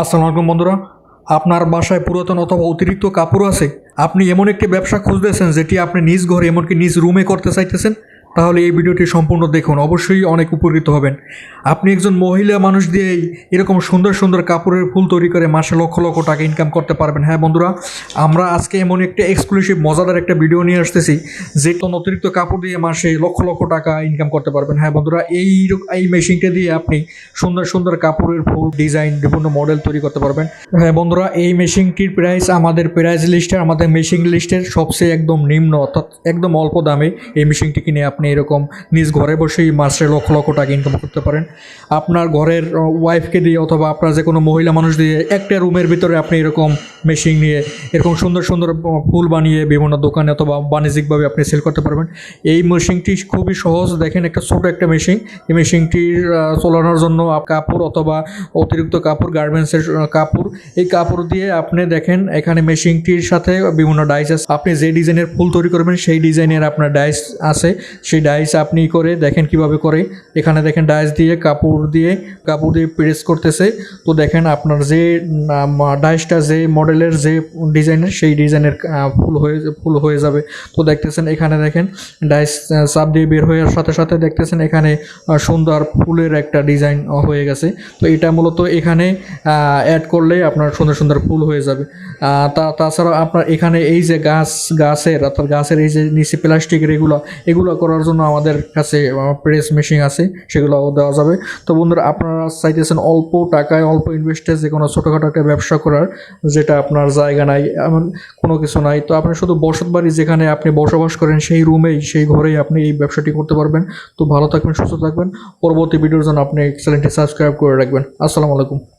আসসালামু আলাইকুম বন্ধুরা। আপনার বাসায় পুরাতন অথবা অতিরিক্ত কাপড় আছে? আপনি এমন একটি ব্যবসা খুঁজতেছেন যেটি আপনি নিজ ঘরে এমনকি নিজ রুমে করতে চাইতেছেন? তাহলে এই ভিডিওটি সম্পূর্ণ দেখুন। অবশ্যই অনেক উপকৃত হবেন। আপনি একজন মহিলা মানুষ দিয়েই এরকম সুন্দর সুন্দর কাপড়ের ফুল তৈরি করে মাসে লক্ষ লক্ষ টাকা ইনকাম করতে পারবেন। হ্যাঁ বন্ধুরা, আমরা আজকে এমন একটা এক্সক্লুসিভ মজাদার একটা ভিডিও নিয়ে আসতেছি, যে কোন অতিরিক্ত কাপড় দিয়ে মাসে লক্ষ লক্ষ টাকা ইনকাম করতে পারবেন। হ্যাঁ বন্ধুরা, এই এই মেশিনটা দিয়ে আপনি সুন্দর সুন্দর কাপড়ের ফুল ডিজাইন বিভিন্ন মডেল তৈরি করতে পারবেন। হ্যাঁ বন্ধুরা, এই মেশিনটির প্রাইস আমাদের প্রাইস লিস্টের আমাদের মেশিন লিস্টের সবচেয়ে একদম নিম্ন, অর্থাৎ একদম অল্প দামে এই মেশিনটি কিনে আপনি এরকম নিজ ঘরে বসেই মাসে লক্ষ লক্ষ টাকা ইনকাম করতে পারেন। আপনার ঘরের ওয়াইফকে দিয়ে অথবা আপনার যে কোনো মহিলা মানুষ দিয়ে একটা রুমের ভিতরে আপনি এরকম মেশিন নিয়ে, এরকম সুন্দর সুন্দর ফুল বানিয়ে বিভিন্ন দোকানে অথবা বাণিজ্যিকভাবে আপনি সেল করতে পারবেন। এই মেশিনটি খুবই সহজ। দেখেন একটা ছোট একটা মেশিন এই মেশিনটির চলানোর জন্য কাপড় অথবা অতিরিক্ত কাপড় গার্মেন্টসের কাপড়। এই কাপড় দিয়ে আপনি দেখেন এখানে মেশিনটির সাথে বিভিন্ন ডাইস আছে। আপনি যে ডিজাইনের ফুল তৈরি করবেন, সেই ডিজাইনের আপনার ডাইস আছে। সেই ডাইস আপনি করে দেখেন কীভাবে করে। এখানে দেখেন ডাইস দিয়ে কাপড় দিয়ে কাপড় দিয়ে প্রেস করতেছে। তো দেখেন আপনার যে ডাইসটা যে মডেলের যে ডিজাইনের সেই ডিজাইনের ফুল হয়ে ফুল হয়ে যাবে। তো দেখতেছেন এখানে দেখেন ডাইস চাপ দিয়ে বের হয়ে সাথে সাথে দেখতেছেন এখানে সুন্দর ফুলের একটা ডিজাইন হয়ে গেছে। তো এটা মূলত এখানে অ্যাড করলে আপনার সুন্দর সুন্দর ফুল হয়ে যাবে। তা, তাছাড়া আপনার এখানে এই যে গাছ, গাছের, অর্থাৎ গাছের এই যে নিচে প্লাস্টিকের এগুলো এগুলো করার জন্য আমাদের কাছে প্রেস মেশিন আছে সেগুলো দেওয়া যাবে। তো বন্ধুরা, আপনারা চাইতেছেন অল্প টাকায়, অল্প ইনভেস্টে যে কোনো ছোটোখাটো একটা ব্যবসা করার, যেটা আপনার জায়গা নাই, এমন কোনো কিছু নাই, তো আপনি শুধু বসত বাড়ি যেখানে আপনি বসবাস করেন, সেই রুমেই, সেই ঘরেই আপনি এই ব্যবসাটি করতে পারবেন। তো ভালো থাকবেন, সুস্থ থাকবেন। পরবর্তী ভিডিওর জন্য আপনি চ্যানেলটি সাবস্ক্রাইব করে রাখবেন। আসসালামু আলাইকুম।